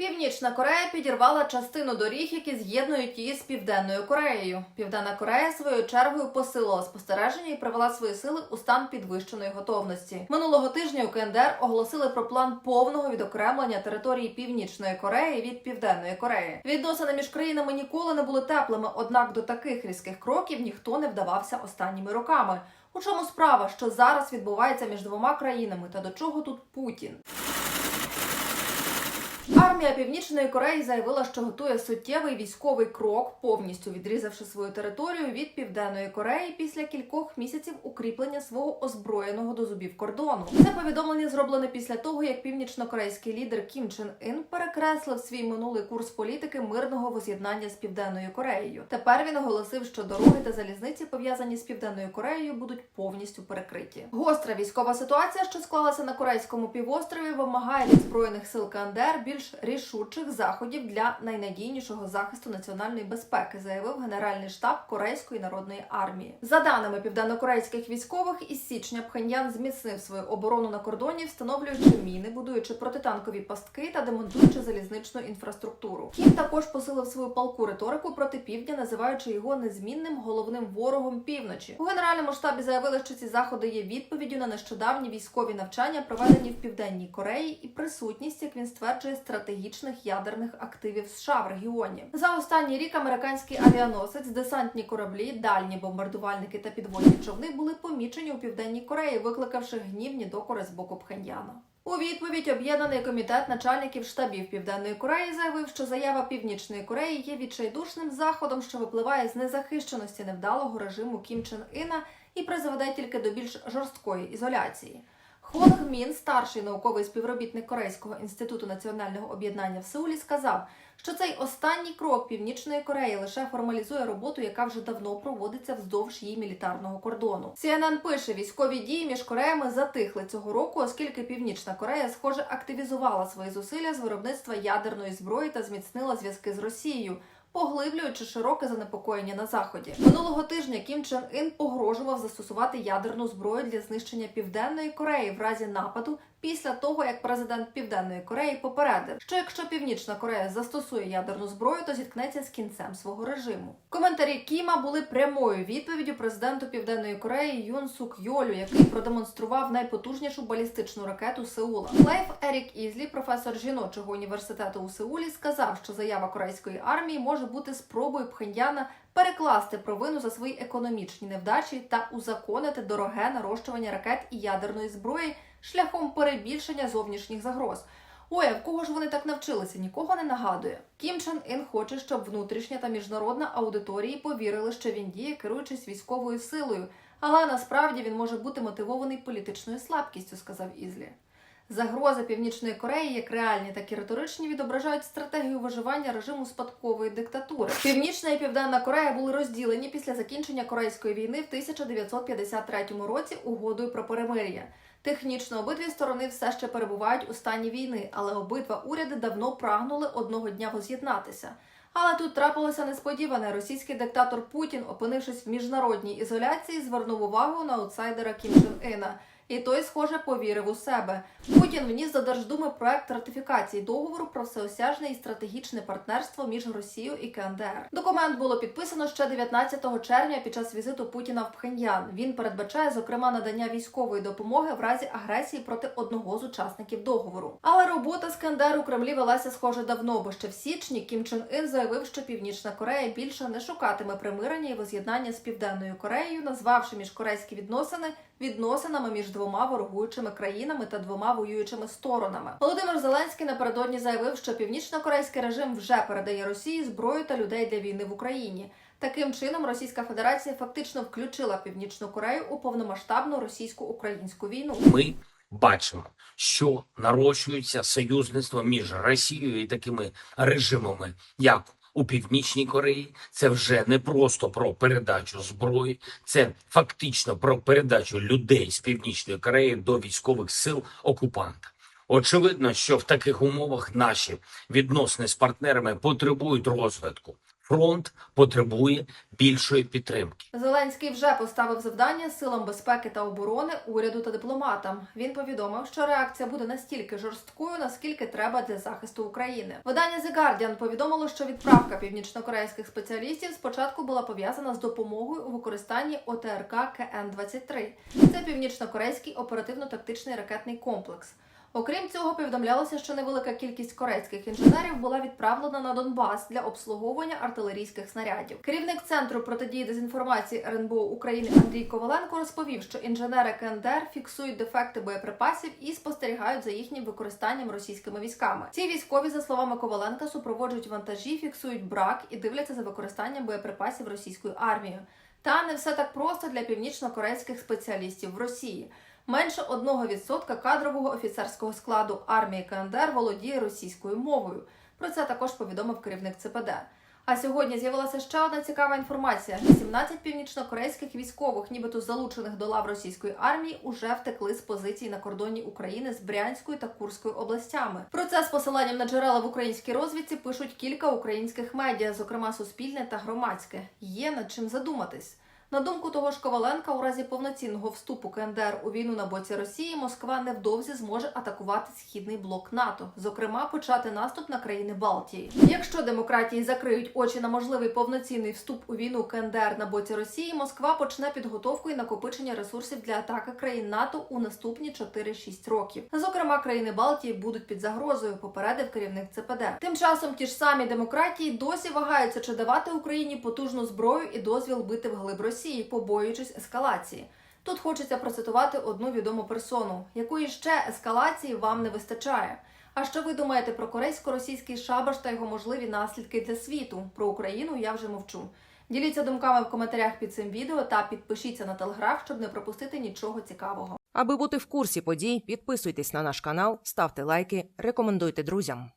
Північна Корея підірвала частину доріг, які з'єднують її з Південною Кореєю. Південна Корея своєю чергою посилила спостереження і привела свої сили у стан підвищеної готовності. Минулого тижня у КНДР оголосили про план повного відокремлення території Північної Кореї від Південної Кореї. Відносини між країнами ніколи не були теплими, однак до таких різких кроків ніхто не вдавався останніми роками. У чому справа, що зараз відбувається між двома країнами, та до чого тут Путін? Армія Північної Кореї заявила, що готує суттєвий військовий крок, повністю відрізавши свою територію від Південної Кореї після кількох місяців укріплення свого озброєного до зубів кордону. Це повідомлення зроблене після того, як північнокорейський лідер Кім Чен Ін перекреслив свій минулий курс політики мирного воз'єднання з Південною Кореєю. Тепер він оголосив, що дороги та залізниці, пов'язані з Південною Кореєю, будуть повністю перекриті. Гостра військова ситуація, що склалася на корейському півострові, вимагає від збройних сил КНДР більш рішучих заходів для найнадійнішого захисту національної безпеки, заявив Генеральний штаб Корейської народної армії. За даними південнокорейських військових, із січня Пхеньян зміцнив свою оборону на кордоні, встановлюючи міни, будуючи протитанкові пастки та демонтуючи залізничну інфраструктуру. Кім також посилив свою палку риторику проти півдня, називаючи його незмінним головним ворогом півночі. У генеральному штабі заявили, що ці заходи є відповіддю на нещодавні військові навчання, проведені в південній Кореї, і присутність, як він стверджує, стратегічних ядерних активів США в регіоні. За останній рік американський авіаносець, десантні кораблі, дальні бомбардувальники та підводні човни були помічені у південній Кореї, викликавши гнівні докори з боку Пхеньяна. У відповідь об'єднаний комітет начальників штабів Південної Кореї заявив, що заява Північної Кореї є відчайдушним заходом, що випливає з незахищеності невдалого режиму Кім Чен Іна і призведе тільки до більш жорсткої ізоляції. Хонг Мін, старший науковий співробітник Корейського інституту національного об'єднання в Сеулі, сказав, що цей останній крок Північної Кореї лише формалізує роботу, яка вже давно проводиться вздовж її мілітарного кордону. CNN пише, військові дії між Кореями затихли цього року, оскільки Північна Корея, схоже, активізувала свої зусилля з виробництва ядерної зброї та зміцнила зв'язки з Росією. Поглиблюючи широке занепокоєння на заході минулого тижня Кім Чен Ін погрожував застосувати ядерну зброю для знищення південної Кореї в разі нападу після того, як президент Південної Кореї попередив, що якщо Північна Корея застосує ядерну зброю, то зіткнеться з кінцем свого режиму. Коментарі Кіма були прямою відповіддю президенту Південної Кореї Юн Сук Йолю, який продемонстрував найпотужнішу балістичну ракету Сеула. Лейф Ерік Ізлі, професор жіночого університету у Сеулі, сказав, що заява корейської армії може бути спробою Пхеньяна перекласти провину за свої економічні невдачі та узаконити дороге нарощування ракет і ядерної зброї шляхом перебільшення зовнішніх загроз. Ой, а в кого ж вони так навчилися? Нікого не нагадує. Кім Чен Ін хоче, щоб внутрішня та міжнародна аудиторії повірили, що він діє, керуючись військовою силою, але насправді він може бути мотивований політичною слабкістю, сказав Ізлі. Загрози Північної Кореї, як реальні, так і риторичні, відображають стратегію виживання режиму спадкової диктатури. Північна і Південна Корея були розділені після закінчення Корейської війни в 1953 році угодою про перемир'я. Технічно обидві сторони все ще перебувають у стані війни, але обидва уряди давно прагнули одного дня воз'єднатися. Але тут трапилося несподіване. Російський диктатор Путін, опинившись в міжнародній ізоляції, звернув увагу на аутсайдера Кім Чен Іна. І той, схоже, повірив у себе. Путін вніс до Держдуми проект ратифікації договору про всеосяжне і стратегічне партнерство між Росією і КНДР. Документ було підписано ще 19 червня під час візиту Путіна в Пхеньян. Він передбачає, зокрема, надання військової допомоги в разі агресії проти одного з учасників договору. Але робота з КНДР у Кремлі велася схоже давно, бо ще в січні Кім Чен Ін заявив, що Північна Корея більше не шукатиме примирення і воз'єднання з Південною Кореєю, назвавши міжкорейські відносини відносинами між двома ворогуючими країнами та двома воюючими сторонами. Володимир Зеленський напередодні заявив, що північно-корейський режим вже передає Росії зброю та людей для війни в Україні. Таким чином, Російська Федерація фактично включила Північну Корею у повномасштабну російсько-українську війну. ми бачимо, що нарощується союзництво між Росією і такими режимами, як у Північній Кореї. Це вже не просто про передачу зброї, це фактично про передачу людей з Північної Кореї до військових сил окупанта. Очевидно, що в таких умовах наші відносини з партнерами потребують розвитку. Фронт потребує більшої підтримки. Зеленський вже поставив завдання силам безпеки та оборони, уряду та дипломатам. Він повідомив, що реакція буде настільки жорсткою, наскільки треба для захисту України. Видання The Guardian повідомило, що відправка північнокорейських спеціалістів спочатку була пов'язана з допомогою у використанні ОТРК КН-23. Це північнокорейський оперативно-тактичний ракетний комплекс. Окрім цього, повідомлялося, що невелика кількість корейських інженерів була відправлена на Донбас для обслуговування артилерійських снарядів. Керівник центру протидії дезінформації РНБО України Андрій Коваленко розповів, що інженери КНДР фіксують дефекти боєприпасів і спостерігають за їхнім використанням російськими військами. Ці військові, за словами Коваленка, супроводжують вантажі, фіксують брак і дивляться за використанням боєприпасів російською армією. Та не все так просто для північно-корейських спеціалістів в Росії. Менше 1% кадрового офіцерського складу армії КНДР володіє російською мовою. Про це також повідомив керівник ЦПД. А сьогодні з'явилася ще одна цікава інформація: 18 північнокорейських військових, нібито залучених до лав російської армії, уже втекли з позицій на кордоні України з Брянською та Курською областями. Про це з посиланням на джерела в українській розвідці пишуть кілька українських медіа, зокрема Суспільне та громадське. Є над чим задуматись. На думку того ж Коваленка, у разі повноцінного вступу КНДР у війну на боці Росії, Москва невдовзі зможе атакувати східний блок НАТО, зокрема почати наступ на країни Балтії. Якщо демократії закриють очі на можливий повноцінний вступ у війну КНДР на боці Росії, Москва почне підготовку і накопичення ресурсів для атаки країн НАТО у наступні 4-6 років. Зокрема, країни Балтії будуть під загрозою, попередив керівник ЦПД. Тим часом ті ж самі демократії досі вагаються, чи давати Україні потужну зброю і дозвіл бити вглиб Росії, побоюючись ескалації. Тут хочеться процитувати одну відому персону, якої ще ескалації вам не вистачає. А що ви думаєте про корейсько-російський шабаш та його можливі наслідки для світу? Про Україну я вже мовчу. Діліться думками в коментарях під цим відео та підпишіться на телеграф, щоб не пропустити нічого цікавого. Аби бути в курсі подій, підписуйтесь на наш канал, ставте лайки, рекомендуйте друзям.